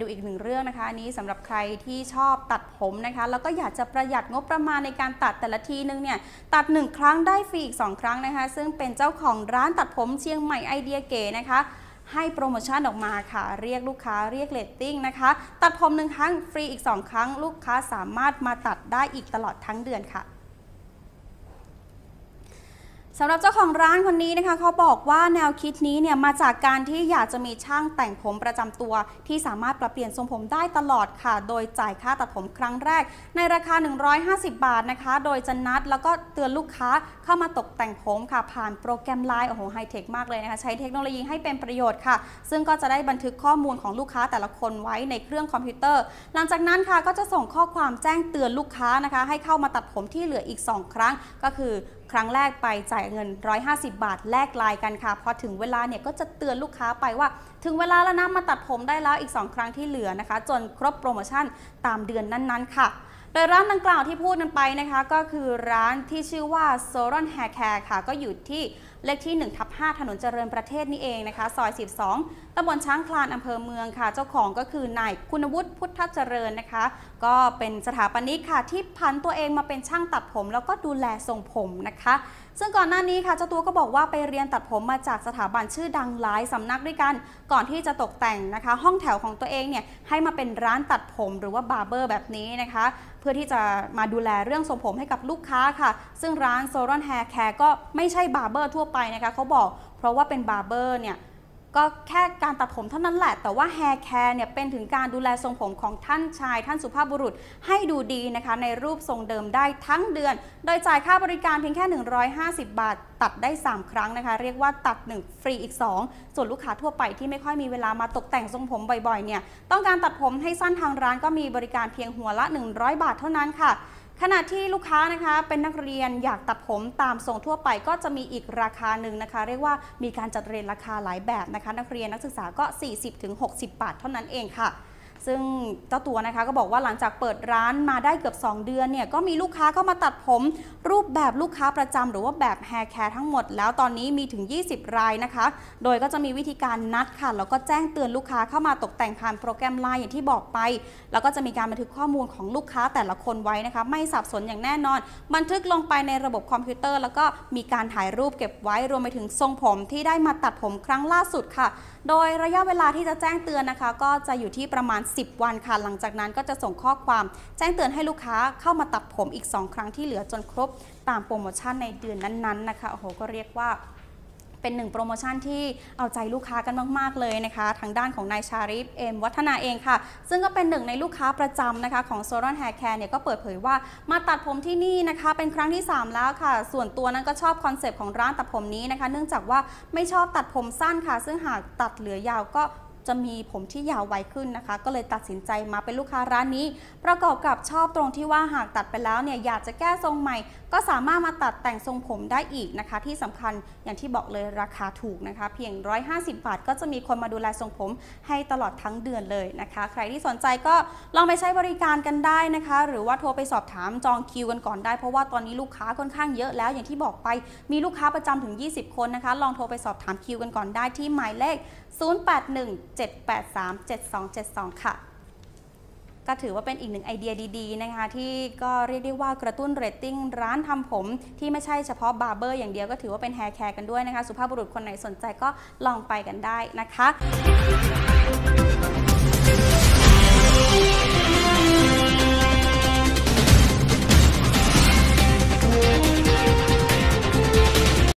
ดูอีกหนนี้สำหรับใครที่ชอบตัดผมนะคะ แล้วก็อยากจะประหยัดงบประมาณในการตัดแต่ละทีนึงเนี่ยตัด 1 ครั้งได้ฟรีอีก 2 ครั้งนะคะ ซึ่งเป็นเจ้าของร้านตัดผมเชียงใหม่ไอเดียเก๋นะคะให้โปรโมชั่นออกมาค่ะ เรียกลูกค้าเรียกเลตติ้งนะคะ ตัดผมหนึ่งครั้งฟรีอีก 2 ครั้ง ลูกค้าสามารถมาตัดได้อีกตลอดทั้งเดือนค่ะ สำหรับเจ้าของร้านคนนี้นะคะเขาบอกว่าแนวคิดนี้เนี่ยมาจากการที่อยากจะมีช่างแต่งผมประจำตัว ที่สามารถปรับเปลี่ยนทรงผมได้ตลอดค่ะ โดยจ่ายค่าตัดผมครั้งแรก ในราคา 150 บาทนะคะ โดยจะนัดแล้วก็เตือนลูกค้าเข้ามาตกแต่งผมค่ะ ผ่านโปรแกรมไลน์โอ้โหไฮเทคมากเลยนะคะ ใช้เทคโนโลยีให้เป็นประโยชน์ค่ะ ซึ่งก็จะได้บันทึกข้อมูลของลูกค้าแต่ละคนไว้ในเครื่องคอมพิวเตอร์ หลังจากนั้นค่ะก็จะส่งข้อความแจ้งเตือนลูกค้านะคะ ให้เข้ามาตัดผมที่เหลืออีก 2 ครั้งก็คือ ครั้งแรกไปจ่ายเงิน 150 บาทแลกไลน์กันค่ะ พอถึงเวลาเนี่ยก็จะเตือนลูกค้าไปว่า ถึงเวลาแล้วนะมาตัดผมได้แล้วอีก 2 ครั้งที่เหลือนะคะ จนครบโปรโมชั่นตามเดือนนั้นๆ ค่ะ โดยร้านดังกล่าวที่พูดกันไปนะคะ ก็คือร้านที่ชื่อว่า s o r o n Hair Care ค่ะ ก็อยู่ที่ เลขที่1ทับ5ถนนเจริญประเทศนี่เองนะคะ ซอย 12ตำบลช้างคลานอำเภอเมืองค่ะ เจ้าของก็คือนายคุณวุฒิพุทธเจริญนะคะ ก็เป็นสถาปนิกค่ะที่พันตัวเองมาเป็นช่างตัดผม แล้วก็ดูแลทรงผมนะคะ ซึ่งก่อนหน้านี้ค่ะเจ้าตัวก็บอกว่าไปเรียนตัดผมมาจากสถาบันชื่อดังหลายสำนักด้วยกัน ก่อนที่จะตกแต่งนะคะ ห้องแถวของตัวเองเนี่ยให้มาเป็นร้านตัดผมหรือว่าบาร์เบอร์แบบนี้นะคะ เพื่อที่จะมาดูแลเรื่องทรงผมให้กับลูกค้าค่ะ ซึ่งร้าน s o r o n Hair Care ก็ไม่ใช่บาร์เบอร์ทั่วไปนะคะเขาบอกเพราะว่าเป็นบาร์เบอร์เนี่ยก็แค่การตัดผมเท่านั้นแหละ แต่ว่า hair care เนี่ยเป็นถึงการดูแลทรงผมของท่านชายท่านสุภาพบุรุษให้ดูดีนะคะ ในรูปทรงเดิมได้ทั้งเดือน โดยจ่ายค่าบริการเพียงแค่ 150 บาท ตัดได้ 3 ครั้งนะคะ เรียกว่าตัด 1 ฟรีอีก 2 ส่วนลูกค้าทั่วไปที่ไม่ค่อยมีเวลามาตกแต่งทรงผมบ่อยๆเนี่ยต้องการตัดผมให้สั้นทางร้านก็มีบริการเพียงหัวละ 100 บาทเท่านั้นค่ะ ขณะที่ลูกค้านะคะเป็นนักเรียนอยากตัดผมตามทรงทั่วไปก็จะมีอีกราคาหนึ่งนะคะ เรียกว่ามีการจัดเรียนราคาหลายแบบนะคะ นักเรียนนักศึกษาก็ 40-60 บาทเท่านั้นเองค่ะ ซึ่งเจ้าตัวนะคะก็บอกว่าหลังจากเปิดร้านมาได้เกือบ 2 เดือนเนี่ยก็มีลูกค้าเข้ามาตัดผม รูปแบบลูกค้าประจำหรือว่าแบบ hair care ทั้งหมด แล้วตอนนี้มีถึง 20 รายนะคะ โดยก็จะมีวิธีการนัดค่ะ แล้วก็แจ้งเตือนลูกค้าเข้ามาตกแต่งผ่านโปรแกรมไลน์อย่างที่บอกไป แล้วก็จะมีการบันทึกข้อมูลของลูกค้าแต่ละคนไว้นะคะ ไม่สับสนอย่างแน่นอน บันทึกลงไปในระบบคอมพิวเตอร์ แล้วก็มีการถ่ายรูปเก็บไว้รวมไปถึงทรงผมที่ได้มาตัดผมครั้งล่าสุดค่ะ โดยระยะเวลาที่จะแจ้งเตือนนะคะ ก็จะอยู่ที่ประมาณ10 วันค่ะ หลังจากนั้นก็จะส่งข้อความแจ้งเตือนให้ลูกค้าเข้ามาตัดผมอีก 2 ครั้งที่เหลือจนครบตามโปรโมชั่นในเดือนนั้นๆนะคะโอ้โหก็เรียกว่าเป็นหนึ่งโปรโมชั่นที่เอาใจลูกค้ากันมาก ๆ เลยนะคะ ทางด้านของนายชาริฟเอ็มวัฒนาเองค่ะ ซึ่งก็เป็นหนึ่งในลูกค้าประจำนะคะของ s o r o n Hair Care เนี่ยก็เปิดเผยว่ามาตัดผมที่นี่นะคะ เป็นครั้งที่ 3 แล้วค่ะ ส่วนตัวนั้นก็ชอบคอนเซปต์ของร้านตัดผมนี้นะคะ เนื่องจากว่าไม่ชอบตัดผมสั้นค่ะ ซึ่งหากตัดเหลือยาวก็ จะมีผมที่ยาวไวขึ้นนะคะ ก็เลยตัดสินใจมาเป็นลูกค้าร้านนี้ ประกอบกับชอบตรงที่ว่าหากตัดไปแล้วเนี่ยอยากจะแก้ทรงใหม่ ก็สามารถมาตัดแต่งทรงผมได้อีกนะคะ ที่สำคัญอย่างที่บอกเลยราคาถูกนะคะ เพียง 150 บาท ก็จะมีคนมาดูแลทรงผมให้ตลอดทั้งเดือนเลยนะคะ ใครที่สนใจก็ลองไปใช้บริการกันได้นะคะ หรือว่าโทรไปสอบถามจองคิวกันก่อนได้ เพราะว่าตอนนี้ลูกค้าค่อนข้างเยอะแล้วอย่างที่บอกไปมีลูกค้าประจำถึง 20 คนนะคะ ลองโทรไปสอบถามคิวกันก่อนได้ที่หมายเลข783-7272 ค่ะ ก็ถือว่าเป็นอีกหนึ่งไอเดียดีๆนะคะ ที่ก็เรียกได้ว่ากระตุ้นเรตติ้งร้านทำผมที่ไม่ใช่เฉพาะบาร์เบอร์อย่างเดียวก็ถือว่าเป็นแฮร์แคร์กันด้วยนะคะ สุภาพบุรุษคนไหนสนใจก็ลองไปกันได้นะคะ